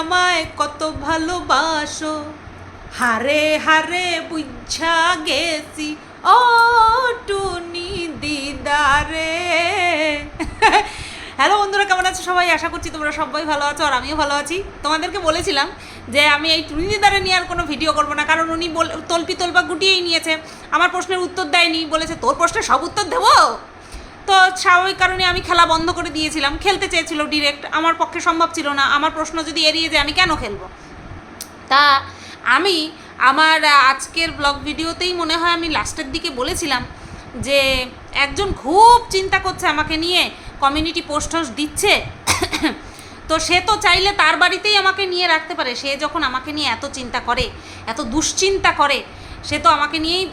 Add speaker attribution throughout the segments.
Speaker 1: আমায় কত ভালোবাসো। হারে হারে বুঝা গেছি ও টুনি দিদারে। হ্যালো বন্ধুরা, কেমন আছো সবাই? আশা করছি তোমরা সবাই ভালো আছো আর আমিও ভালো আছি। তোমাদেরকে বলেছিলাম যে আমি এই টুনি দিদারে নিয়ে আর কোনো ভিডিও করব না, কারণ উনি বল, তল্পি তল্পা গুটিয়েই নিয়েছে। আমার প্রশ্নের উত্তর দেয়নি, বলেছে, তোর প্রশ্নের সব উত্তর দেবো? তো স্বাভাবিক কারণে আমি খেলা বন্ধ করে দিয়েছিলাম। খেলতে চেয়েছিল ডিরেক্ট আমার পক্ষে সম্ভব ছিল না। আমার প্রশ্ন যদি এড়িয়ে যায়, আমি কেন খেলব? তা আমি আমার আজকের ব্লগ ভিডিওতেই মনে হয় আমি লাস্টের দিকে বলেছিলাম যে, একজন খুব চিন্তা করছে আমাকে নিয়ে। কমিউনিটি পোস্ট দিচ্ছে। তো সে তো চাইলে তার বাড়িতেই আমাকে নিয়ে রাখতে পারে। সে যখন আমাকে নিয়ে এত চিন্তা করে, এত দুশ্চিন্তা করে সে তো আমাকে নিয়েই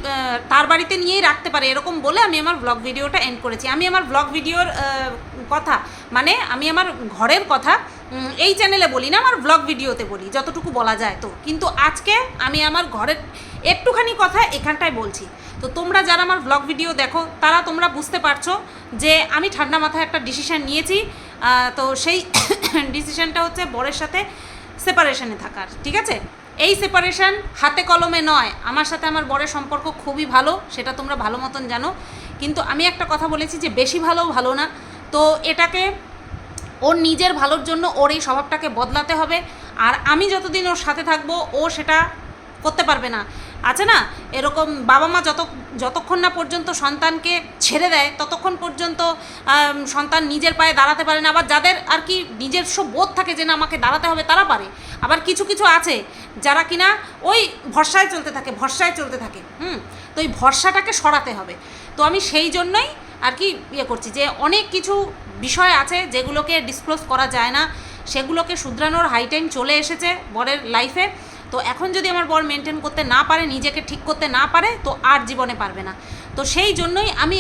Speaker 1: তার বাড়িতে নিয়েই রাখতে পারে। এরকম বলে আমি আমার ব্লগ ভিডিওটা এন্ড করেছি। আমি আমার ব্লগ ভিডিওর কথা মানে আমি আমার ঘরের কথা এই চ্যানেলে বলি না, আমার ব্লগ ভিডিওতে বলি, যতটুকু বলা যায় তো। কিন্তু আজকে আমি আমার ঘরের একটুখানি কথা এখানটায় বলছি। তো তোমরা যারা আমার ব্লগ ভিডিও দেখো, তারা তোমরা বুঝতে পারছ যে আমি ঠান্ডা মাথায় একটা ডিসিশন নিয়েছি। তো সেই ডিসিশানটা হচ্ছে বরের সাথে সেপারেশনে থাকার, ঠিক আছে? এই সেপারেশন হাতে কলমে নয়। আমার সাথে আমার বরের সম্পর্ক খুবই ভালো, সেটা তোমরা ভালো মতন জানো। কিন্তু আমি একটা কথা বলেছি যে বেশি ভালো ভালো না। তো এটাকে ওর নিজের ভালোর জন্য ওর এই স্বভাবটাকে বদলাতে হবে। আর আমি যতদিন ওর সাথে থাকব, ও সেটা করতে পারবে না। আছে না? এরকম বাবা মা যত যতক্ষণ না পর্যন্ত সন্তানকে ছেড়ে দেয়, ততক্ষণ পর্যন্ত সন্তান নিজের পায়ে দাঁড়াতে পারে না। আবার যাদের আর কি নিজস্ব বোধ থাকে যে না, আমাকে দাঁড়াতে হবে, তারা পারে। আবার কিছু কিছু আছে যারা কিনা ওই ভরসায় চলতে থাকে, ভরসায় চলতে থাকে। হুম? তো এই ভরসাটাকে সরাতে হবে। তো আমি সেই জন্যই আর কি ইয়ে করছি যে, অনেক কিছু বিষয় আছে যেগুলোকে ডিসক্লোজ করা যায় না। সেগুলোকে শুধরানোর হাই টাইম চলে এসেছে বরের লাইফে তো এখন যদি আমার বর মেনটেন করতে না পারে, নিজেকে ঠিক করতে না পারে, তো আর জীবনে পারবে না। তো সেই জন্যই আমি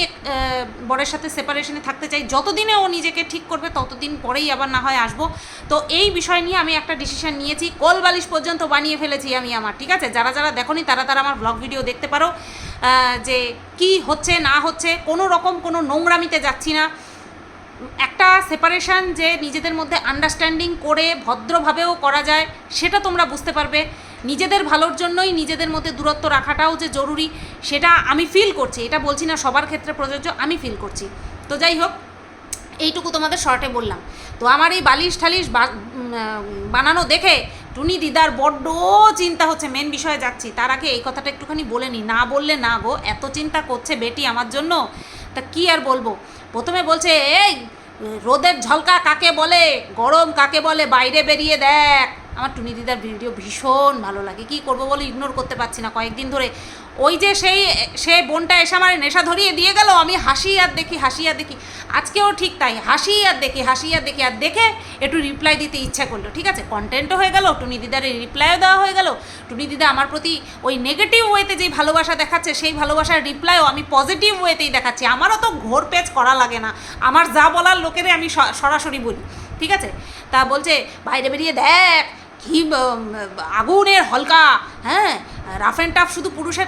Speaker 1: বরের সাথে সেপারেশনে থাকতে চাই। যতদিনে ও নিজেকে ঠিক করবে, ততদিন পরেই আবার না হয় আসব। তো এই বিষয় নিয়ে আমি একটা ডিসিশন নিয়েছি। কোল বালিশ পর্যন্ত বানিয়ে ফেলেছি আমি আমার, ঠিক আছে? যারা যারা দেখোনি, তারা তারা আমার ব্লগ ভিডিও দেখতে পারো। যে কি হচ্ছে, না হচ্ছে, কোনো রকম কোনো নোংরামিতে যাচ্ছি না। একটা সেপারেশন যে নিজেদের মধ্যে আন্ডারস্ট্যান্ডিং করে ভদ্রভাবেও করা যায়, সেটা তোমরা বুঝতে পারবে। নিজেদের ভালোর জন্যই নিজেদের মধ্যে দূরত্ব রাখাটাও যে জরুরি, সেটা আমি ফিল করছি। এটা বলছি না সবার ক্ষেত্রে প্রযোজ্য, আমি ফিল করছি। তো যাই হোক, এইটুকু তোমাদের শর্টে বললাম। তো আমার এই বালিশ ঠালিশ বানানো দেখে টুনি দিদার বড্ড চিন্তা হচ্ছে। মেন বিষয়ে যাচ্ছি। তার আগে এই কথাটা একটুখানি বলে নি। না বললে না গো, এত চিন্তা করছে বেটি আমার জন্য। তা কি আর বলব? প্রথমে বলছে, এই, রোদের ঝলকা কাকে বলে? গরম কাকে বলে? বাইরে বেরিয়ে দেখ। আমার টুনি দিদার ভিডিও ভীষণ ভালো লাগে। কি করব বলে? ইগনোর করতে পারছি না। কয়েকদিন ধরে ওই যে সেই সে বোনটা এসে আমার নেশা ধরিয়ে দিয়ে গেল, আমি হাসি আর দেখি, হাসি আর দেখি। আজকেও ঠিক তাই, হাসি আর দেখি, হাসি আর দেখি, আর দেখে একটু রিপ্লাই দিতে ইচ্ছা করল, ঠিক আছে? কন্টেন্টও হয়ে গেল, টুনি দিদার রিপ্লাইও দেওয়া হয়ে গেল। টুনি দিদা আমার প্রতি ওই নেগেটিভ ওয়েতে যেই ভালোবাসা দেখাচ্ছে, সেই ভালোবাসার রিপ্লাইও আমি পজিটিভ ওয়েতেই দেখাচ্ছি। আমারও তো ঘোর পেজ করা লাগে না। আমার যা বলার লোকেরে আমি সরাসরি বলি, ঠিক আছে? তা বলছে, বাইরে বেরিয়ে দেখ, কি আগুনের হলকা হ্যাঁ? রাফ অ্যান্ড টাফ শুধু পুরুষের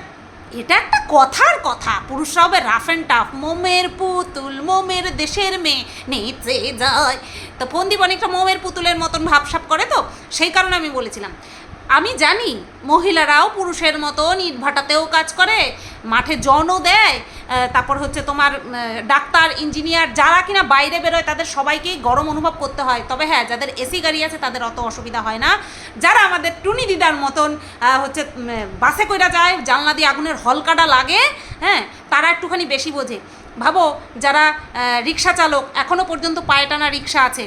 Speaker 1: এটা একটা কথার কথা। পুরুষরা হবে রাফ অ্যান্ড টাফ মোমের পুতুল, মোমের দেশের মেয়ে নেচে যায়। তো ফন্দীপ অনেকটা মোমের পুতুলের মতন ভাবসাপ করে তো, সেই কারণে আমি বলেছিলাম। আমি জানি, মহিলারাও পুরুষের মতন ইট ভাটাতেও কাজ করে, মাঠে জনও দেয় তারপর হচ্ছে তোমার ডাক্তার, ইঞ্জিনিয়ার, যারা কিনা বাইরে বেরোয়, তাদের সবাইকেই গরম অনুভব করতে হয়। তবে হ্যাঁ যাদের এসি গাড়ি আছে, তাদের অত অসুবিধা হয় না। যারা আমাদের টুনি দিদার মতন হচ্ছে বাসে কইরা যায়, জানলা দিয়ে আগুনের হলকাটা লাগে হ্যাঁ তারা একটুখানি বেশি বোঝে। ভাবো, যারা রিক্সা চালক এখনও পর্যন্ত পায়ে টানা রিক্সা আছে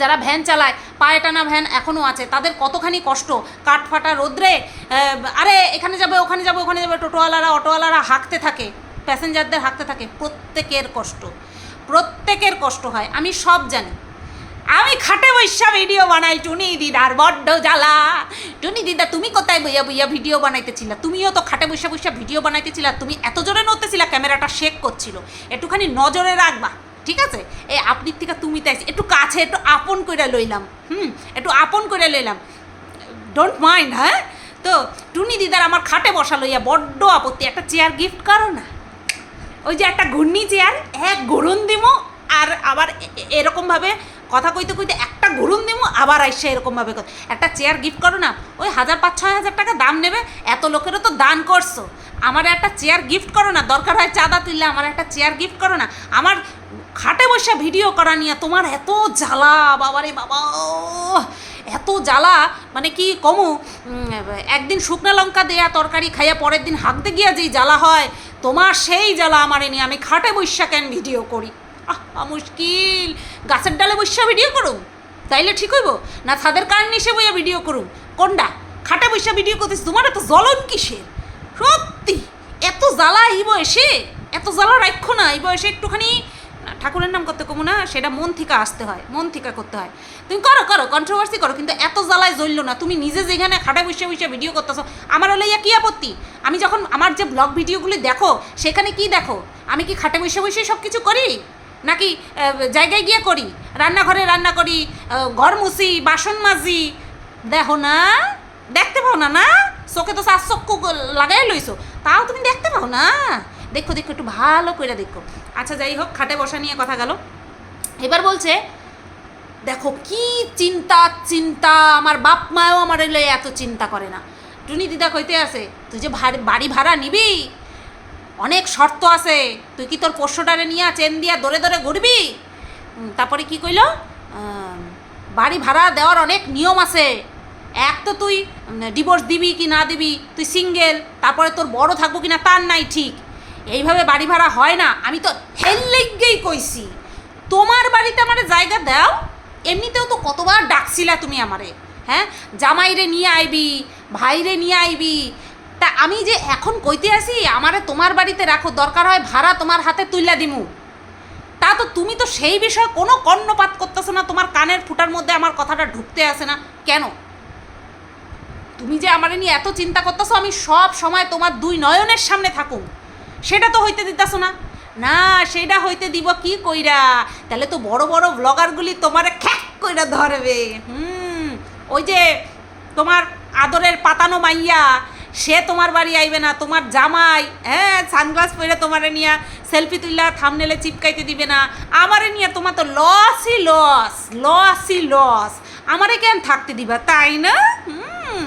Speaker 1: যারা ভ্যান চালায়, পায়ে টানা ভ্যান এখনও আছে, তাদের কতখানি কষ্ট? কাঠ ফাটা রোদ্রে আরে, এখানে যাবে, ওখানে যাবে ওখানে যাবে, টোটোওয়ালারা, অটোওয়ালারা হাঁকতে থাকে, প্যাসেঞ্জারদের হাঁকতে থাকে, প্রত্যেকের কষ্ট প্রত্যেকের কষ্ট হয়, আমি সব জানি। আমি খাটে বৈশা ভিডিও বানাই, টুনি দিদার বড্ড জ্বালা। টুনি দিদা, তুমি কোথায় বইয়া বইয়া ভিডিও বানাইতেছিলা? তুমিও তো খাটে বৈশা বৈশা ভিডিও বানাইতেছিলা, তুমি এত জোরে নড়তেছিলা, ক্যামেরাটা শেক করছিল। একটুখানি নজরে রাখবা ঠিক আছে এই আপনি থেকে তুমি তাই একটু কাছে একটু আপন করে লইলাম, হুম, একটু আপন করে লইলাম। ডোন্ট মাইন্ড হ্যাঁ? তো টুনি দিদার আমার খাটে বসা লইয়া বড্ড আপত্তি, একটা চেয়ার গিফট করো না। ওই যে একটা ঘূর্ণি চেয়ার এক ঘুরুন দিমো, আর আবার এরকমভাবে কথা কইতে কইতে একটা ঘুরুন দিমু, আবার আইসে এরকমভাবে একটা চেয়ার গিফট করো না, ওই হাজার পাঁচ, ছয় হাজার টাকা দাম নেবে, এত লোকেরও তো দান করছ। আমার একটা চেয়ার গিফট করো না, দরকার হয় চাঁদা তুললে আমার একটা চেয়ার গিফট করো না। আমার খাটে বসে ভিডিও করা নিয়ে তোমার এত জ্বালা, বাবারে বাবা। এত জ্বালা মানে কি কমু একদিন শুকনা লঙ্কা দেয়া তরকারি খাইয়া পরের দিন হাঁকতে গিয়া যেই জ্বালা হয়, তোমার সেই জ্বালা আমারে নিয়ে আমি খাটে বৈশা কেন ভিডিও করি? আহ মুশকিল। গাছের ডালে বৈশা ভিডিও করুম? তাইলে ঠিক হইব? না ছাদের কার নিচে বইয়া ভিডিও করুম? কোনটা খাটে বৈশা ভিডিও করতেছ, তোমার এত জ্বলন কিসের? সত্যি, এত জ্বালা এই বয়সে? এত জ্বালা রাখো না এই বয়সে একটুখানি ঠাকুরের নাম করতে কমু না, সেটা মন থেকে আসতে হয়, মন থেকে করতে হয়। তুমি করো করো কন্ট্রোভার্সি করো, কিন্তু এত জ্বালায় জ্বলল না। তুমি নিজে যেখানে খাটে বসে বসে ভিডিও করতেছো, আমার হলে ইয়া কি আপত্তি? আমি যখন আমার যে ব্লগ ভিডিওগুলি দেখো, সেখানে কি দেখো? আমি কি খাটে বসে বসে সব কিছু করি? নাকি জায়গায় গিয়ে করি? রান্নাঘরে রান্না করি ঘর মুছি, বাসন মাজি। দেখো না, দেখতে পাও না না? চোখে তো চার চক্ষু লাগাই লইছো। তাও তুমি দেখতে পাও না? দেখো দেখো, একটু ভালো করে দেখো। আচ্ছা যাই হোক, খাটে বসা নিয়ে কথা গেল। এবার বলছে, দেখো, কি চিন্তা চিন্তা, আমার বাপ মাও আমার এলে এত চিন্তা করে না। টুনি দিদা কইতে আছে, তুই যে বাড়ি ভাড়া নিবি? অনেক শর্ত আছে। তুই কি তোর পোষ্যটারে নিয়ে চেন দিয়া দরে দরে ঘুরবি? তারপরে কি কইল বাড়ি ভাড়া দেওয়ার অনেক নিয়ম আছে। এক তো তুই ডিভোর্স দিবি কি না দিবি, তুই সিঙ্গেল তারপরে তোর বড় থাকব কি না তার নাই ঠিক। এইভাবে বাড়ি ভাড়া হয় না। আমি তো হেললেগেই কইছি। তোমার বাড়িতে আমার জায়গা দাও, এমনিতেও তো কতবার ডাকছিলা তুমি আমারে হ্যাঁ? জামাইরে নিয়ে আইবি, ভাইরে নিয়ে আইবি। তা আমি যে এখন কইতে আসি, আমারে তোমার বাড়িতে রাখো, দরকার হয় ভাড়া তোমার হাতে তুইলা দিমু। তা তো তুমি তো সেই বিষয়ে কোনো কর্ণপাত করতেছো না, তোমার কানের ফুটার মধ্যে আমার কথাটা ঢুকতে আসে না। কেন? তুমি যে আমার নিয়ে এত চিন্তা করতেছো, আমি সব সময় তোমার দুই নয়নের সামনে থাকুম। সেটা তো হইতে দিতেছো না। না, সেটা হইতে দিব কি কইরা? তাহলে তো বড় বড় ব্লগারগুলি তোমারে খ্যাক কইরা ধরবে। হুম, ওই যে তোমার আদরের পাতানো মাইয়া, সে তোমার বাড়ি আইবে না, তোমার জামাই হ্যাঁ সানগ্লাস পরে তোমারে নিয়ে সেলফি তুললা থামনেলে চিপকাইতে দিবে না। আমারে নিয়ে তোমার তো লসই লস লসই লস আমারে কেন থাকতে দিবা, তাই না? হুম,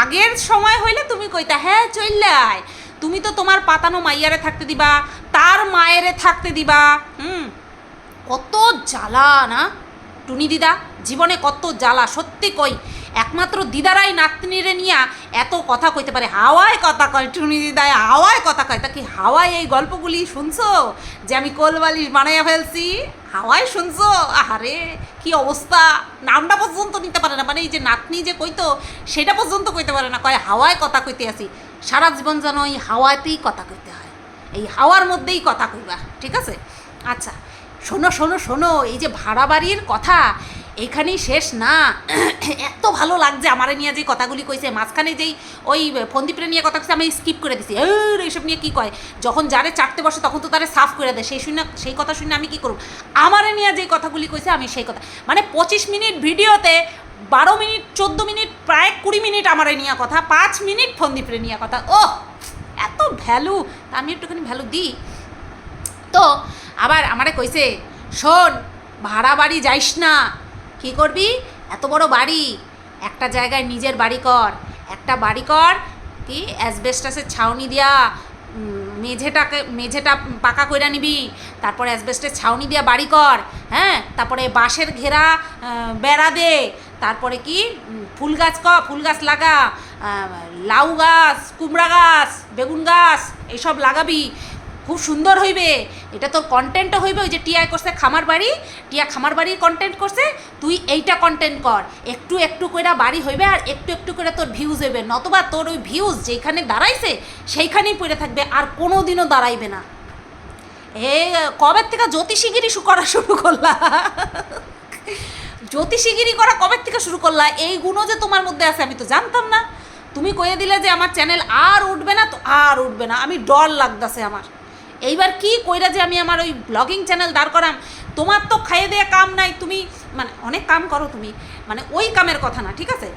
Speaker 1: আগের সময় হইলে তুমি কইতা হ্যাঁ চললাই তুমি তো তোমার পাতানো মাইয়ারে থাকতে দিবা, তার মায়েরে থাকতে দিবা, হুম? কত জ্বালা না? টুনি দিদা, জীবনে কত জ্বালা, সত্যি কই, একমাত্র দিদারাই নাতনিরে নিয়া এত কথা কইতে পারে, হাওয়ায় কথা কয় টুনি দিদায় হাওয়ায় কথা কয়। তা কি হাওয়ায় এই গল্পগুলি শুনছো? যে আমি কোলবালিশ বানাইয়া ফেলছি, হাওয়ায় শুনছো? আহারে, কি অবস্থা? নামটা পর্যন্ত নিতে পারে না মানে এই যে নাতনি যে কইতো, সেটা পর্যন্ত কইতে পারে না, কয় হাওয়ায় কথা কইতে আসি সারা জীবন যেন ওই হাওয়াতেই কথা কইতে হয়। এই হাওয়ার মধ্যেই কথা কইবা, ঠিক আছে? আচ্ছা শোনো শোনো শোনো, এই যে ভাড়া বাড়ির কথা এখানেই শেষ না। এত ভালো লাগছে আমারে নিয়ে যে কথাগুলি কইছে। মাঝখানে যেই ওই ফন্দীপরে নিয়ে কথা কইছে, আমি স্কিপ করে দিছি। এইসব নিয়ে কি কয়? যখন যারে চাটতে বসে, তখন তো তারে সাফ করে দেয়। সেই শুনে, সেই কথা শুনে আমি কি করব? আমারে নিয়ে যে কথাগুলি কইছে, আমি সেই কথা। মানে পঁচিশ মিনিট ভিডিওতে বারো মিনিট, চোদ্দ মিনিট, প্রায় কুড়ি মিনিট আমারে নিয়ে কথা, পাঁচ মিনিট ফন্দীপরে নিয়ে কথা। ও এত ভ্যালু। আমি একটুখানি ভ্যালু দিই। তো আবার আমারে কইছে, শোন, ভাড়া বাড়ি যাইস না। কি করবি? এত বড় বাড়ি। একটা জায়গায় নিজের বাড়ি কর। একটা বাড়ি কর, কি? অ্যাসবেস্টাসের ছাউনি দিয়া মেঝেটাকে, মেঝেটা পাকা কইরা নিবি। তারপরে অ্যাসবেস্টের ছাউনি দিয়া বাড়ি কর হ্যাঁ? তারপরে বাঁশের ঘেরা বেড়া দে। তারপরে কি? ফুল গাছ ক, ফুল গাছ লাগা লাউ গাছ, কুমড়া গাছ, বেগুন গাছ এইসব লাগাবি। খুব সুন্দর হইবে। এটা তোর কন্টেন্টও হইবে, ওই যে টিয়া করছে খামার বাড়ি, টিয়া খামার বাড়ির কন্টেন্ট করছে, তুই এইটা কন্টেন্ট কর। একটু একটু করে বাড়ি হইবে আর একটু একটু করে তোর ভিউজ হইবে, নতবা তোর ওই ভিউজ যেখানে দাঁড়াইছে, সেইখানেই পড়ে থাকবে আর কোনো দিনও দাঁড়াইবে না। এ কবের থেকে জ্যোতিষীগিরি করা শুরু করলা? জ্যোতিষীগিরি করা কবে থেকে শুরু করলা? এই গুণও যে তোমার মধ্যে আছে, আমি তো জানতাম না। তুমি কয়ে দিলে যে আমার চ্যানেল আর উঠবে না, তো আর উঠবে না। আমি ডর লাগতাছে আমার। এইবার কি কইরা যে আমি আমার ওই ব্লগিং চ্যানেল দাঁড় করাম? তোমার তো খাইয়ে দেয়া কাম নাই, তুমি মানে অনেক কাম করো তুমি মানে ওই কামের কথা না, ঠিক আছে?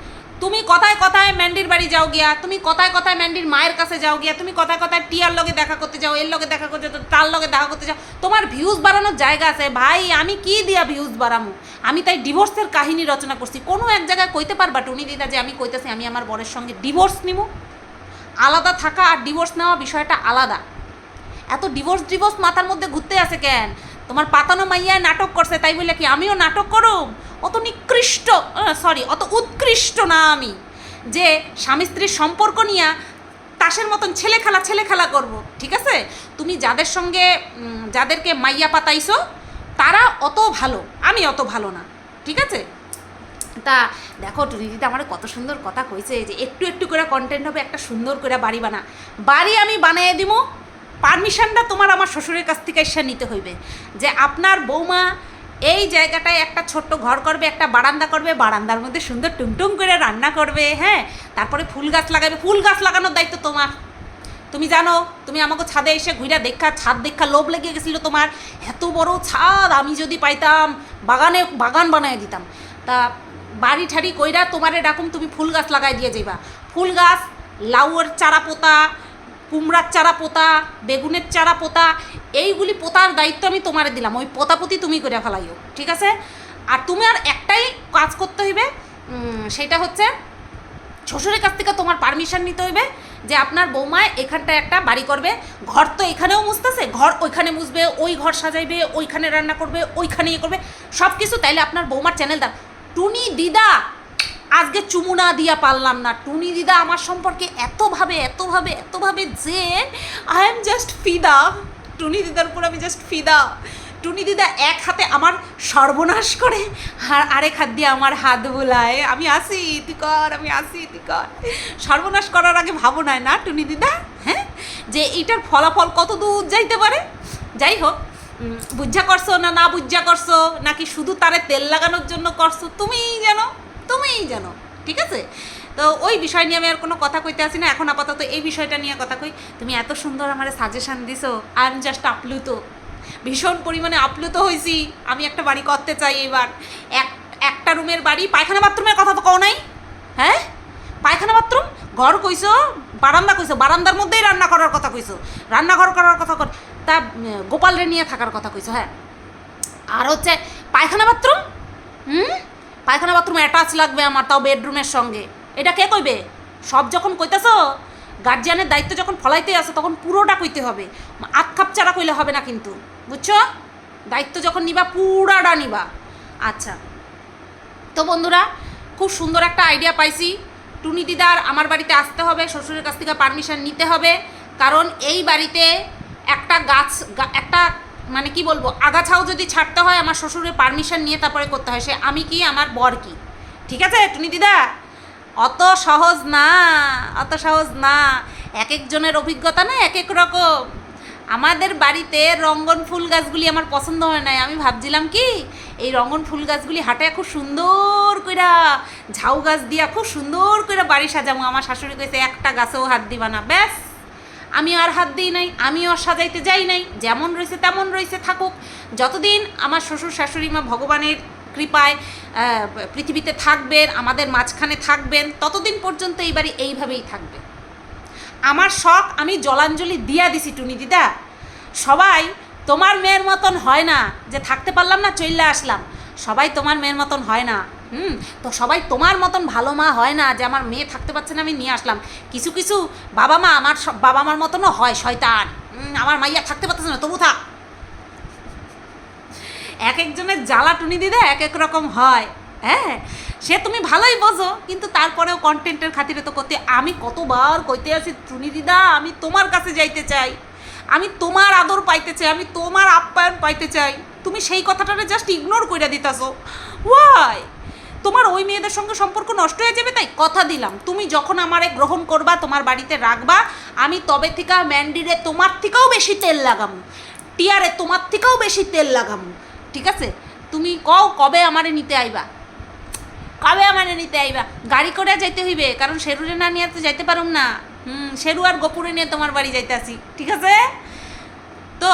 Speaker 1: তুমি কথায় কথায় ম্যান্ডির বাড়ি যাও গিয়া, তুমি কথায় কথায় ম্যান্ডির মায়ের কাছে যাও গিয়া, তুমি কথায় কথায় টিয়ার লগে দেখা করতে যাও, এর লগে দেখা করতে যাও, তার লগে দেখা করতে যাও, তোমার ভিউজ বাড়ানোর জায়গা আছে। ভাই, আমি কি দিয়া ভিউজ বাড়ামু? আমি তাই ডিভোর্সের কাহিনী রচনা করছি। কোনো এক জায়গায় কইতে পারবা টুনি দিদা যে আমি কইতেছি আমি আমার বরের সঙ্গে ডিভোর্স নিব আলাদা থাকা আর ডিভোর্স নেওয়া বিষয়টা আলাদা। এত ডিভোর্স ডিভোর্স মাথার মধ্যে ঘুরতে আছে কেন? তোমার পাতানো মাইয়া নাটক করছে, তাই বলে কি আমিও নাটক করুম? অত নিকৃষ্ট সরি অত উৎকৃষ্ট না আমি যে স্বামী স্ত্রীর সম্পর্ক নিয়ে তাসের মতন ছেলে খেলা ছেলে খেলা করব, ঠিক আছে? তুমি যাদের সঙ্গে যাদেরকে মাইয়া পাতাইছো, তারা অত ভালো, আমি অত ভালো না, ঠিক আছে? তা দেখো টুরিদিটা আমার কত সুন্দর কথা কইছে, যে একটু একটু করে কন্টেন্ট হবে, একটা সুন্দর করে বাড়ি বানা। বাড়ি আমি বানিয়ে দিব পারমিশনটা তোমার আমার শ্বশুরের কাছ থেকে এসে নিতে হইবে। যে আপনার বৌমা এই জায়গাটায় একটা ছোট্ট ঘর করবে, একটা বারান্দা করবে, বারান্দার মধ্যে সুন্দর টুংটুং করে রান্না করবে হ্যাঁ? তারপরে ফুল গাছ লাগাবে, ফুল গাছ লাগানোর দায়িত্ব তোমার। তুমি জানো, তুমি আমাকে ছাদে এসে ঘুরে দেখা, ছাদ দেখা লোভ লেগে গেছিল তোমার। এত বড় ছাদ আমি যদি পাইতাম, বাগানে, বাগান বানায় দিতাম। তা বাড়ি ঠাড়ি কইরা তোমারে ডাকুম তুমি ফুল গাছ লাগাই দিয়ে যাইবা। ফুল গাছ, লাউয়ের চারা পোতা কুমড়ার চারা পোতা, বেগুনের চারা পোতা, এইগুলি পোতার দায়িত্ব আমি তোমারে দিলাম। ওই পোতাপুতি তুমি করে ফেলাইও, ঠিক আছে? আর তুমি আর একটাই কাজ করতে হইবে সেটা হচ্ছে শ্বশুরের কাছ থেকে তোমার পারমিশন নিতে হইবে যে আপনার বৌমায় এখানটায় একটা বাড়ি করবে। ঘর তো এখানেও মুছতেছে, ঘর ওইখানে মুছবে, ওই ঘর সাজাইবে, ওইখানে রান্না করবে, ওইখানে ইয়ে করবে। সব কিছু তাইলে আপনার বৌমার চ্যানেল দান টুনি দিদা আজকে চুমুনা দিয়া পারলাম না। টুনি দিদা আমার সম্পর্কে এতভাবে এতভাবে এতভাবে যে আই এম জাস্ট ফিদা। টুনি দিদার উপর আমি জাস্ট ফিদা। টুনি দিদা এক হাতে আমার সর্বনাশ করে, আর আরেক হাত দিয়ে আমার হাত বোলায়। আমি আসি, তুই কর, আমি আসি, তুই কর। সর্বনাশ করার আগে ভাবো নাই না, টুনি দিদা? হ্যাঁ? যে এইটার ফলাফল কত দূর যাইতে পারে? যাই হোক বুঝা করছ না না বুঝা করছ? নাকি শুধু তারে তেল লাগানোর জন্য করছ? তুমিই জানো তুমিই জানো ঠিক আছে? তো ওই বিষয় নিয়ে আমি আর কোনো কথা কইতে আসি না। এখন আপাতত এই বিষয়টা নিয়ে কথা কই। তুমি এত সুন্দর আমার সাজেশান দিছো। আই এম জাস্ট আপ্লুত। ভীষণ পরিমাণে আপ্লুত হয়েছি আমি একটা বাড়ি করতে চাই এবার। এক, একটা রুমের বাড়ি, পায়খানা বাথরুমের কথা তো কও নাই। হ্যাঁ? পায়খানা বাথরুম? ঘর কইছো, বারান্দা কইছো, বারান্দার মধ্যেই রান্না করার কথা কইছো। রান্নাঘর করার কথা তা গোপালরে নিয়ে থাকার কথা কইছো হ্যাঁ? আর হচ্ছে পায়খানা বাথরুম? হুম? পায়খানা বাথরুম অ্যাটাচ লাগবে আমার, তাও বেডরুমের সঙ্গে। এটা কে কইবে? সব যখন কইতেছো গার্জিয়ানের দায়িত্ব যখন ফলাইতে আসো তখন পুরোটা কইতে হবে। আট খাপ চারা কইলে হবে না কিন্তু, বুঝছ? দায়িত্ব যখন নিবা, পুরাটা নিবা। আচ্ছা তো বন্ধুরা, খুব সুন্দর একটা আইডিয়া পাইছি। টুনি দিদার আমার বাড়িতে আসতে হবে, শ্বশুরের কাছ থেকে পারমিশন নিতে হবে। কারণ এই বাড়িতে একটা গাছ একটা মানে কি বলব, আগাছাও যদি ছাড়তে হয়, আমার শ্বশুরের পারমিশন নিয়ে তারপরে করতে হয়, সে আমি কি, আমার বর কি? ঠিক আছে, টুনি দিদা? অত সহজ না, অত সহজ না। এক একজনের অভিজ্ঞতা না এক এক রকম। আমাদের বাড়িতে রঙ্গন ফুল গাছগুলি আমার পছন্দ হয় নাই। আমি ভাবছিলাম কি, এই রঙ্গন ফুল গাছগুলি হাটে খুব সুন্দর কইরা, ঝাউ গাছ দিয়া খুব সুন্দর করে বাড়ি সাজাবো আমার শাশুড়ি কইছে, একটা গাছেও হাত দিবা না। ব্যাস। আমি আর হাত দিই নাই আমিও আর সাজাইতে যাই নাই, যেমন রয়েছে তেমন রয়েছে থাকুক। যতদিন আমার শ্বশুর শাশুড়ি মা ভগবানের কৃপায় পৃথিবীতে থাকবেন, আমাদের মাঝখানে থাকবেন, ততদিন পর্যন্ত এই বাড়ি এইভাবেই থাকবে। আমার শখ, আমি জলাঞ্জলি দিয়া দিছি টুনি দিদা। সবাই তোমার মেয়ের মতন হয় না যে থাকতে পারলাম না, চইলে আসলাম। সবাই তোমার মেয়ের মতন হয় না। হুম, তো সবাই তোমার মতন ভালো মা হয় না যে আমার মেয়ে থাকতে পারছে না, আমি নিয়ে আসলাম। কিছু কিছু বাবা মা আমার বাবা মার মতনও হয়, শয়তান। আমার মাইয়া থাকতে পারতেছে না, তবু থাক। এক একজনের জ্বালা টুনি দিদা এক এক রকম হয়। হ্যাঁ সে তুমি ভালোই বোঝো, কিন্তু তারপরেও কন্টেন্টের খাতিরে তো করতে আমি কতবার কইতে আছি টুনি দিদা, আমি তোমার কাছে যাইতে চাই। আমি তোমার আদর পাইতে চাই, আমি তোমার আপ্যায়ন পাইতে চাই। তুমি সেই কথাটারে জাস্ট ইগনোর করে দিতাছো। ওয়াই তোমার ওই মেয়েদের সঙ্গে সম্পর্ক নষ্ট হয়ে যাবে, তাই কথা দিলাম। তুমি যখন আমারে গ্রহণ করবা, তোমার বাড়িতে রাখবা, আমি তবে থেকে ম্যান্ডিরে তোমার থেকেও বেশি তেল লাগামু। টিয়ারে তোমার থেকেও বেশি তেল লাগামু। ঠিক আছে? তুমি কও কবে আমারে নিতে আইবা? কবে আমারে নিতে আইবা? গাড়ি করে যাইতে হইবে, কারণ শেরুরে না নিয়ে তো যাইতে পারুম না। হুম, শেরু আর গোপুরে নিয়ে তোমার বাড়ি যাইতে আসি। ঠিক আছে? তো,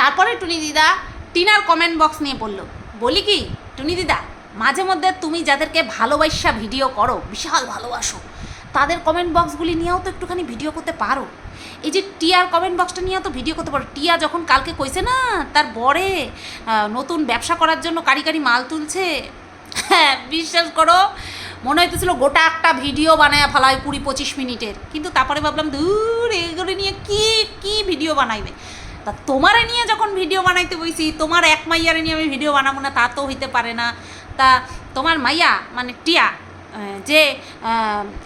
Speaker 1: তারপরে টুনি দিদা টিনার কমেন্ট বক্স নিয়ে পড়ল বলি কি, টুনি দিদা? মাঝে মধ্যে তুমি যাদেরকে ভালোবাসা ভিডিও করো, বিশাল ভালোবাসো, তাদের কমেন্ট বক্সগুলি নিয়েও তো একটুখানি ভিডিও করতে পারো। এই যে টিয়ার কমেন্ট বক্সটা নিয়েও তো ভিডিও করতে পারো। টিয়া যখন কালকে কইছে না, তার বরে নতুন ব্যবসা করার জন্য কারি কারি মাল তুলছে হ্যাঁ বিশ্বাস করো, মনে হইতেছিল গোটা একটা ভিডিও বানায় ফেলায় কুড়ি পঁচিশ মিনিটের। কিন্তু তারপরে ভাবলাম দূর এগুলো নিয়ে কি কি ভিডিও বানাইবে? তা তোমারে নিয়ে যখন ভিডিও বানাইতে বইছি, তোমার এক মাইয়ারে নিয়ে আমি ভিডিও বানাবো না, তা তো হইতে পারে না। তা তোমার মাইয়া মানে টিয়া যে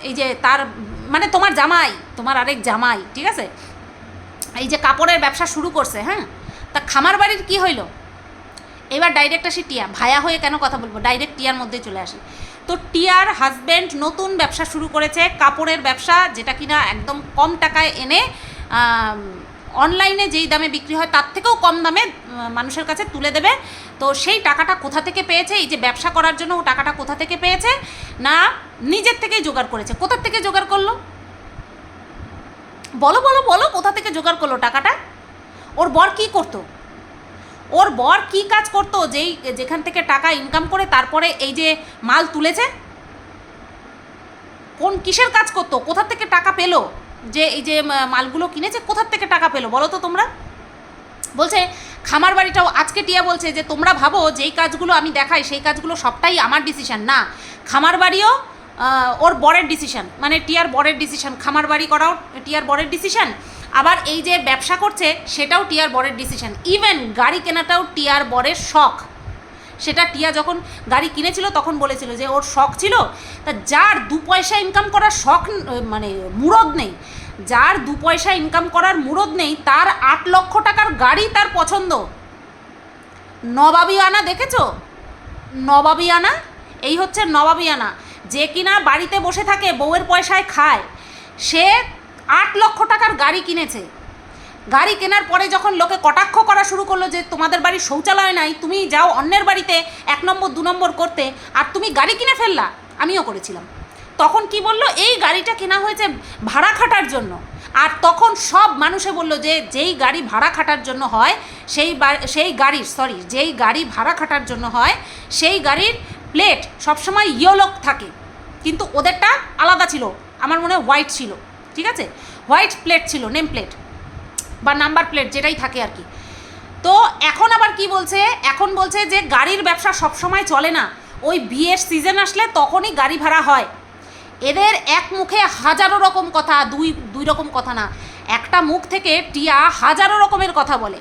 Speaker 1: এই যে তার মানে তোমার জামাই, তোমার আরেক জামাই, ঠিক আছে? এই যে কাপড়ের ব্যবসা শুরু করছে হ্যাঁ? তা খামার বাড়ির কি হইল? এবার ডাইরেক্ট আসি টিয়া, ভায়া হয়ে কেন কথা বলব? ডাইরেক্ট টিয়ার মধ্যে চলে আসি। তো টিয়ার হাজব্যান্ড নতুন ব্যবসা শুরু করেছে, কাপড়ের ব্যবসা, যেটা কিনা একদম কম টাকায় এনে অনলাইনে যেই দামে বিক্রি হয়, তার থেকেও কম দামে মানুষের কাছে তুলে দেবে। তো সেই টাকাটা কোথা থেকে পেয়েছে, এই যে ব্যবসা করার জন্য ও টাকাটা কোথা থেকে পেয়েছে, না নিজের থেকেই জোগাড় করেছে। কোথা থেকে জোগাড় করল? বলো বলো বলো, কোথা থেকে জোগাড় করল টাকাটা? ওর বর কী করতো? ওর বর কি কাজ করতো? যেই, যেখান থেকে টাকা ইনকাম করে, তারপরে এই যে মাল তুলেছে? কোন কিসের কাজ করতো? কোথা থেকে টাকা পেল? যে এই যে মালগুলো কিনেছে, কোথার থেকে টাকা পেল বলো তো তোমরা? বলছে, খামার বাড়িটাও আজকে টিয়া বলছে যে, তোমরা ভাবো যেই কাজগুলো আমি দেখাই, সেই কাজগুলো সবটাই আমার ডিসিশন না, খামার বাড়িও ওর বরের ডিসিশন মানে টিয়ার বরের ডিসিশন খামার বাড়ি করাও টিয়ার বরের ডিসিশন আবার এই যে ব্যবসা করছে, সেটাও টিয়ার বরের ডিসিশন ইভেন গাড়ি কেনাটাও টিয়ার বরের শখ। সেটা টিয়া যখন গাড়ি কিনেছিল তখন বলেছিল যে ওর শখ ছিল, তা যার দু পয়সা ইনকাম করার শখ মানে মুরদ নেই, যার দু পয়সা ইনকাম করার মুরদ নেই, তার আট লক্ষ টাকার গাড়ি তার পছন্দ। নবাবি নবাবিয়ানা দেখেছ? নবাবিয়ানা? এই হচ্ছে নবাবিয়ানা। যে কিনা বাড়িতে বসে থাকে, বউয়ের পয়সায় খায়, সে আট লক্ষ টাকার গাড়ি কিনেছে। গাড়ি কেনার পরে যখন লোকে কটাক্ষ করা শুরু করল যে তোমাদের বাড়ির শৌচালয় নাই তুমি যাও অন্যের বাড়িতে এক নম্বর, দু নম্বর করতে, আর তুমি গাড়ি কিনে ফেললা, আমিও করেছিলাম। তখন কি বলল? এই গাড়িটা কেনা হয়েছে ভাড়া খাটার জন্য। আর তখন সব মানুষে বলল যে যেই গাড়ি ভাড়া খাটার জন্য হয়, সেই সেই গাড়ির সরি যেই গাড়ি ভাড়া খাটার জন্য হয়, সেই গাড়ির প্লেট সবসময় ইয়েলোক থাকে। কিন্তু ওদেরটা আলাদা ছিল, আমার মনে হয় হোয়াইট ছিল, ঠিক আছে? হোয়াইট প্লেট ছিল নেম প্লেট বা নাম্বার প্লেট যেটাই থাকে আর কি। তো এখন আবার কি বলছে? এখন বলছে যে গাড়ির ব্যবসা সবসময় চলে না। ওই বিয়ের সিজন আসলে তখনই গাড়ি ভাড়া হয়। এদের এক মুখে হাজারো রকম কথা, দুই দুই রকম কথা না। একটা মুখ থেকে টিয়া হাজারো রকমের কথা বলে।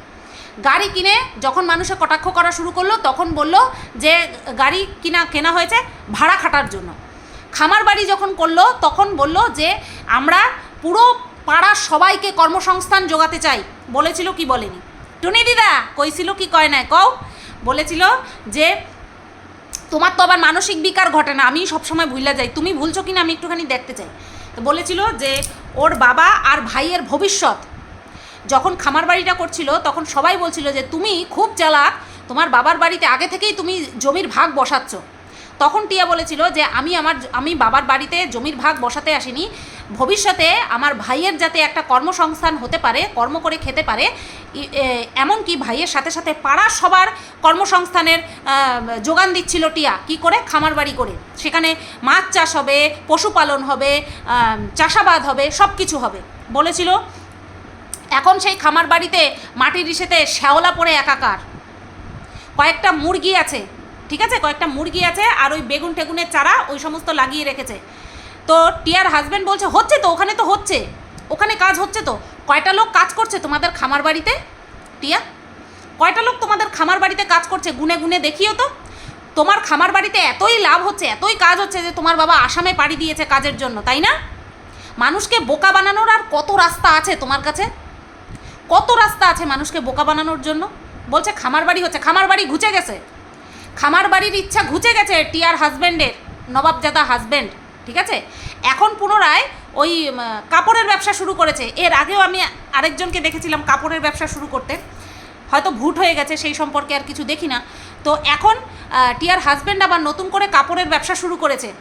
Speaker 1: গাড়ি কিনে যখন মানুষে কটাক্ষ করা শুরু করল, তখন বলল যে গাড়ি কিনা, কেনা হয়েছে ভাড়া খাটার জন্য। খামার বাড়ি যখন করল, তখন বলল যে আমরা পুরো পাড়ার সবাইকে কর্মসংস্থান যোগাতে চাই। বলেছিল কি বলেনি? টুনি দিদা, কইছিল কি কয় নাই? কও। বলেছিল যে, তোমার তো আবার মানসিক বিকার ঘটে না আমি সবসময় ভুলে যাই। তুমি ভুলছো কিনা আমি একটুখানি দেখতে চাই। তো বলেছিল যে, ওর বাবা আর ভাইয়ের ভবিষ্যৎ। যখন খামার বাড়িটা করছিল, তখন সবাই বলছিল যে, তুমি খুব চালাক, তোমার বাবার বাড়িতে আগে থেকেই তুমি জমির ভাগ বসাচ্ছ। তখন টিয়া বলেছিল যে আমি আমার আমি বাবার বাড়িতে জমির ভাগ বসাতে আসিনি। ভবিষ্যতে আমার ভাইয়ের যাতে একটা কর্মসংস্থান হতে পারে, কর্ম করে খেতে পারে এমনকি ভাইয়ের সাথে সাথে পাড়ার সবার কর্মসংস্থানের যোগান দিচ্ছিল টিয়া। কি করে? খামার বাড়ি করে। সেখানে মাছ চাষ হবে, পশুপালন হবে চাষাবাদ হবে সব কিছু হবে। বলেছিল, এখন সেই খামার বাড়িতে মাটির ইসেতে শ্যাওলা পড়ে একাকার। কয়েকটা মুরগি আছে ঠিক আছে? কয়েকটা মুরগি আছে আর ওই বেগুন টেগুনের চারা ওই সমস্ত লাগিয়ে রেখেছে। তো টিয়ার হাজব্যান্ড বলছে, হচ্ছে তো, ওখানে তো হচ্ছে। ওখানে কাজ হচ্ছে তো। কয়টা লোক কাজ করছে তোমাদের খামার বাড়িতে? টিয়া, কয়টা লোক তোমাদের খামার বাড়িতে কাজ করছে? গুনে গুনে দেখিও তো। তোমার খামার বাড়িতে এতই লাভ হচ্ছে, এতই কাজ হচ্ছে যে তোমার বাবা আসামে পাড়ি দিয়েছে কাজের জন্য, তাই না? মানুষকে বোকা বানানোর আর কত রাস্তা আছে তোমার কাছে? কত রাস্তা আছে মানুষকে বোকা বানানোর জন্য? বলছে, খামার বাড়ি হচ্ছে, খামার বাড়ি ঘুচে গেছে। খামার বাড়ির ইচ্ছা ঘুচে গেছে টিয়ার হাজব্যান্ডের নবাবজাদা হাজব্যান্ড ঠিক আছে? এখন পুনরায় ওই কাপড়ের ব্যবসা শুরু করেছে। এর আগেও আমি আরেকজনকে দেখেছিলাম কাপড়ের ব্যবসা শুরু করতে। হয়তো ভুট হয়ে গেছে, সেই সম্পর্কে আর কিছু দেখি না। তো এখন টিয়ার হাজব্যান্ড আবার নতুন করে কাপড়ের ব্যবসা শুরু করেছে।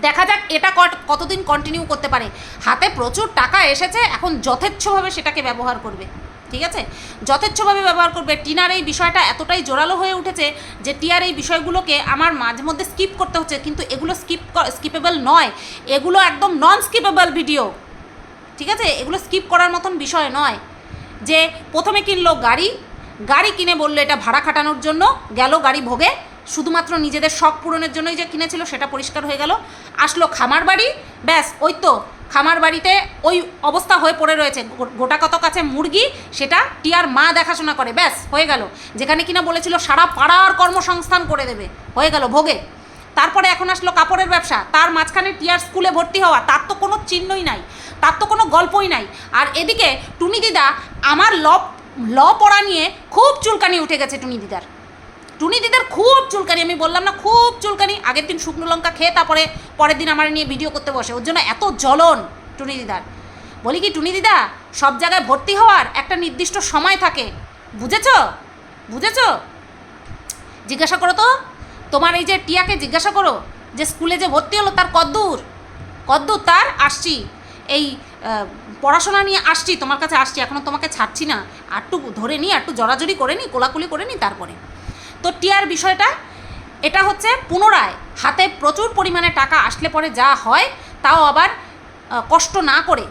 Speaker 1: দেখা যাক এটা কট- কতদিন কন্টিনিউ করতে পারে। হাতে প্রচুর টাকা এসেছে, এখন যথেচ্ছভাবে সেটাকে ব্যবহার করবে। ঠিক আছে? যথেচ্ছভাবে ব্যবহার করবে। টিনার এই বিষয়টা এতটাই জোরালো হয়ে উঠেছে যে টিয়ার এই বিষয়গুলোকে আমার মাঝে মধ্যে স্কিপ করতে হচ্ছে। কিন্তু এগুলো স্কিপ স্কিপেবল নয়। এগুলো একদম নন স্কিপেবল ভিডিও ঠিক আছে? এগুলো স্কিপ করার মতন বিষয় নয়। যে প্রথমে কিনলো গাড়ি গাড়ি কিনে বলল এটা ভাড়া খাটানোর জন্য, গেল গাড়ি ভোগে শুধুমাত্র নিজেদের শখ পূরণের জন্যই যে কিনেছিল সেটা পরিষ্কার হয়ে গেল। আসলো খামার বাড়ি। ব্যাস, ওই তো খামার বাড়িতে ওই অবস্থা হয়ে পড়ে রয়েছে। গোটা কত কাছে মুরগি, সেটা টিয়ার মা দেখাশোনা করে। ব্যাস, হয়ে গেল। যেখানে কিনা বলেছিল সারা পাড়ার কর্মসংস্থান করে দেবে। হয়ে গেল ভোগে। তারপরে এখন আসলো কাপড়ের ব্যবসা। তার মাঝখানে টিয়ার স্কুলে ভর্তি হওয়া, তার তো কোনো চিহ্নই নাই। তার তো কোনো গল্পই নাই। আর এদিকে টুনি দিদা আমার ল ল পড়া নিয়ে খুব চুলকানি উঠে গেছে টুনি দিদার। টুনি দিদার খুব চুলকানি, আমি বললাম না খুব চুলকানি। আগের দিন শুকনো লঙ্কা খেয়ে তারপরে পরের দিন আমার নিয়ে ভিডিও করতে বসে। ওর জন্য এত জ্বলন টুনি দিদার। বলি কি, টুনি দিদা, সব জায়গায় ভর্তি হওয়ার একটা নির্দিষ্ট সময় থাকে। বুঝেছ? বুঝেছ? জিজ্ঞাসা করো তো। তোমার এই যে টিয়াকে জিজ্ঞাসা করো যে স্কুলে যে ভর্তি হলো তার কদ্দূর? কদ্দূর তার? আসছি। এই পড়াশোনা নিয়ে আসছি, তোমার কাছে আসছি এখনও তোমাকে ছাড়ছি না। আরটু ধরে নিই একটু জড়াজড়ি করে নিই কোলাকুলি করে নিই তারপরে। তো টিয়ার বিষয়টা, এটা হচ্ছে পুনরায় হাতে প্রচুর পরিমাণে টাকা আসলে পরে যা হয়, তাও আবার কষ্ট না করে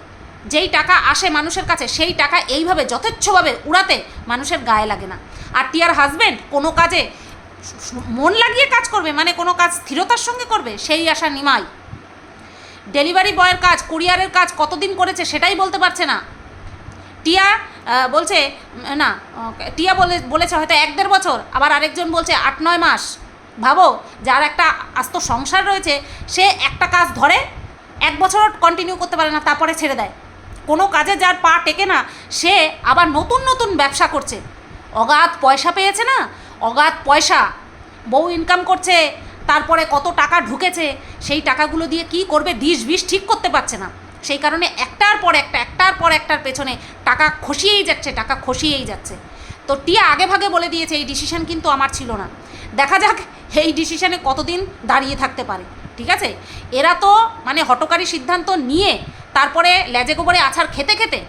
Speaker 1: যেই টাকা আসে মানুষের কাছে, সেই টাকা এইভাবে যথেচ্ছভাবে উড়াতে মানুষের গায়ে লাগে না। আর টিয়ার হাজবেন্ড কোনো কাজে মন লাগিয়ে কাজ করবে মানে কোনো কাজ স্থিরতার সঙ্গে করবে, সেই আশা নিমাই। ডেলিভারি বয়ের কাজ কুরিয়ারের কাজ কতদিন করেছে সেটাই বলতে পারছে না। টিয়া বলছে না, টিয়া বলে, বলেছে হয়তো এক দেড় বছর, আবার আরেকজন বলছে আট নয় মাস। ভাবো, যার একটা আস্ত সংসার রয়েছে, সে একটা কাজ ধরে, এক বছর কন্টিনিউ করতে পারে না, তারপরে ছেড়ে দেয়। কোনো কাজে যার পা টেকে না, সে আবার নতুন নতুন ব্যবসা করছে। অগাধ পয়সা পেয়েছে না? অগাধ পয়সা। বউ ইনকাম করছে, তারপরে কত টাকা ঢুকেছে, সেই টাকাগুলো দিয়ে কি করবে, দিশ বিষ ঠিক করতে পারছে না। সেই কারণে একটার পর একটা, একটার পর একটার পেছনে টাকা খসিয়েই যাচ্ছে, টাকা খসিয়েই যাচ্ছে। তো টিয়া আগে ভাগে বলে দিয়েছে, এই ডিসিশন কিন্তু আমার ছিল না। দেখা যাক এই ডিসিশনে কতদিন দাঁড়িয়ে থাকতে পারে, ঠিক আছে? এরা তো মানে হটকারী সিদ্ধান্ত নিয়ে তারপরে লেজে গোবরে আছার খেতে খেতে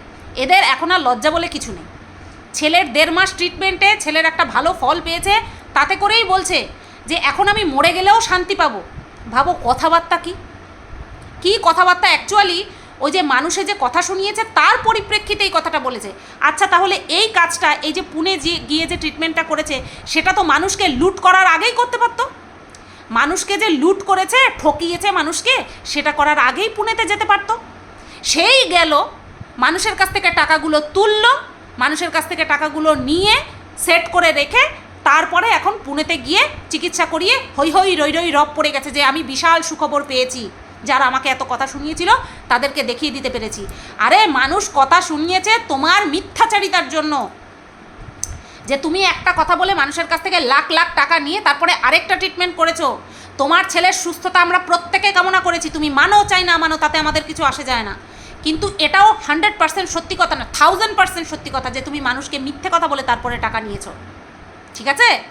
Speaker 1: এদের এখন আর লজ্জা বলে কিছু নেই। ছেলের দেড় মাস ট্রিটমেন্টে ছেলের একটা ভালো ফল পেয়েছে, তাতে করেই বলছে যে এখন আমি মরে গেলেও শান্তি পাবো। ভাবো কথাবার্তা কি? কি কথাবার্তা অ্যাকচুয়ালি ওই যে মানুষে যে কথা শুনিয়েছে, তার পরিপ্রেক্ষিতে এই কথাটা বলেছে। আচ্ছা তাহলে এই কাজটা, এই যে পুনে যে গিয়ে যে ট্রিটমেন্টটা করেছে, সেটা তো মানুষকে লুট করার আগেই করতে পারতো? মানুষকে যে লুট করেছে, ঠকিয়েছে মানুষকে, সেটা করার আগেই পুনেতে যেতে পারতো? সেই গেল, মানুষের কাছ থেকে টাকাগুলো তুললো, মানুষের কাছ থেকে টাকাগুলো নিয়ে সেট করে রেখে, তারপরে এখন পুনেতে গিয়ে চিকিৎসা করিয়ে হই হই রই রই রব পড়ে গেছে যে আমি বিশাল সুখবর পেয়েছি। যারা আমাকে এত কথা শুনিয়েছিল, তাদেরকে দেখিয়ে দিতে পেরেছি। আরে, মানুষ কথা শুনিয়েছে তোমার মিথ্যাচারিতার জন্য। যে তুমি একটা কথা বলে মানুষের কাছ থেকে লাখ লাখ টাকা নিয়ে তারপরে আরেকটা ট্রিটমেন্ট করেছ। তোমার ছেলের সুস্থতা আমরা প্রত্যেকে কামনা করেছি। তুমি মানো, চাই না মানো, তাতে আমাদের কিছু আসে যায় না। কিন্তু এটাও হান্ড্রেড পার্সেন্ট সত্যি কথা না থাউজেন্ড পার্সেন্ট সত্যি কথা যে তুমি মানুষকে মিথ্যে কথা বলে তারপরে টাকা নিয়েছো। ঠিক আছে?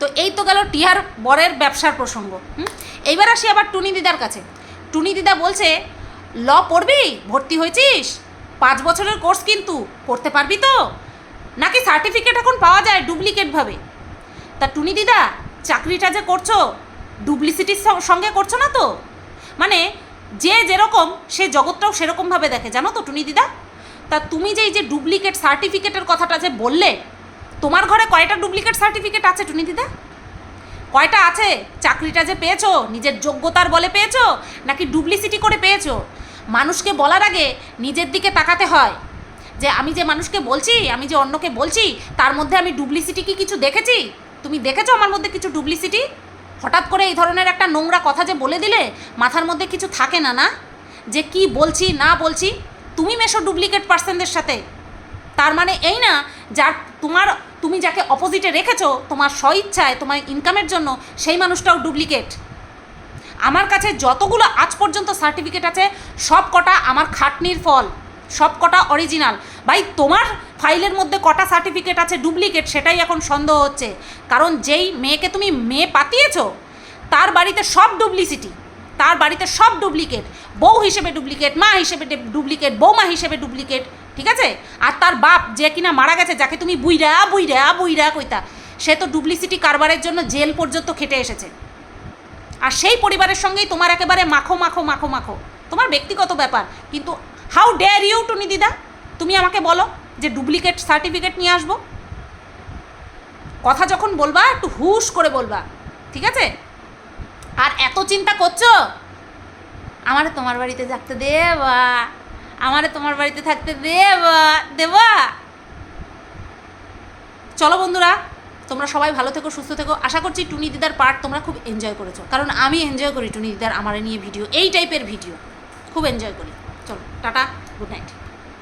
Speaker 1: তো এই তো গেল টিহার বরের ব্যবসার প্রসঙ্গ। হুম? এইবার আসি আবার টুনি দিদার কাছে। টুনি দিদা বলছে, ল, পড়বি? ভর্তি হয়েছিস? পাঁচ বছরের কোর্স কিন্তু করতে পারবি তো? নাকি সার্টিফিকেট এখন পাওয়া যায় ডুপ্লিকেটভাবে তা টুনি দিদা, চাকরিটা যে করছ, ডুপ্লিসিটির সঙ্গে করছ না তো? মানে যে যেরকম, সে জগৎটাও সেরকমভাবে দেখে, জানো তো টুনি দিদা? তা তুমি যে এই যে ডুপ্লিকেট সার্টিফিকেটের কথাটা যে বললে, তোমার ঘরে কয়টা ডুপ্লিকেট সার্টিফিকেট আছে টুনি দিদা? কয়টা আছে? চাকরিটা যে পেয়েছ, নিজের যোগ্যতার বলে পেয়েছ, নাকি ডুপ্লিসিটি করে পেয়েছ? মানুষকে বলার আগে নিজের দিকে তাকাতে হয়। যে আমি যে মানুষকে বলছি, আমি যে অন্যকে বলছি, তার মধ্যে আমি ডুপ্লিসিটি কি কিছু দেখেছি? তুমি দেখেছ আমার মধ্যে কিছু ডুপ্লিসিটি হঠাৎ করে এই ধরনের একটা নোংরা কথা যে বলে দিলে মাথার মধ্যে কিছু থাকে না না? যে কি বলছি, না বলছি, তুমি মেশো ডুপ্লিকেট পার্সনদের সাথে। তার মানে এই না, যার তোমার, তুমি যাকে অপোজিটে রেখেছো, তোমার স্বইচ্ছায়, তোমার ইনকামের জন্য, সেই মানুষটাও ডুপ্লিকেট আমার কাছে যতগুলো আজ পর্যন্ত সার্টিফিকেট আছে সব কটা আমার খাটনির ফল সব কটা অরিজিনাল ভাই, তোমার ফাইলের মধ্যে কটা সার্টিফিকেট আছে ডুপ্লিকেট সেটাই এখন সন্দেহ হচ্ছে। কারণ যেই মেয়েকে তুমি মেয়ে পাতিয়েছ, তার বাড়িতে সব ডুপ্লিসিটি তার বাড়িতে সব ডুপ্লিকেট বউ হিসেবে ডুপ্লিকেট মা হিসেবে ডুপ্লিকেট বৌমা হিসেবে ডুপ্লিকেট ঠিক আছে? আর তার বাপ যে কিনা মারা গেছে, যাকে তুমি বুইরা বুইরা বুইরা কইতা, সে তো ডুপ্লিসিটি কারবারের জন্য জেল পর্যন্ত খেটে এসেছে। আর সেই পরিবারের সঙ্গেই তোমার একেবারে মাখো মাখো মাখো মাখো। তোমার ব্যক্তিগত ব্যাপার, কিন্তু হাউ ডেয়ার ইউ টুনি দিদা? তুমি আমাকে বলো যে ডুপ্লিকেট সার্টিফিকেট নিয়ে আসব? কথা যখন বলবা, একটু হুশ করে বলবা, ঠিক আছে? আর এত চিন্তা করছ? আমার তোমার বাড়িতে থাকতে দেবা। আমারে তোমার বাড়িতে থাকতে দেবা দেবা। চলো বন্ধুরা, তোমরা সবাই ভালো থেকো, সুস্থ থেকো। আশা করছি টুনি দিদার পার্ট তোমরা খুব এনজয় করেছ। কারণ আমি এনজয় করি টুনি দিদার আমার নিয়ে ভিডিও এই টাইপের ভিডিও খুব এনজয় করি। চলো, টাটা গুড নাইট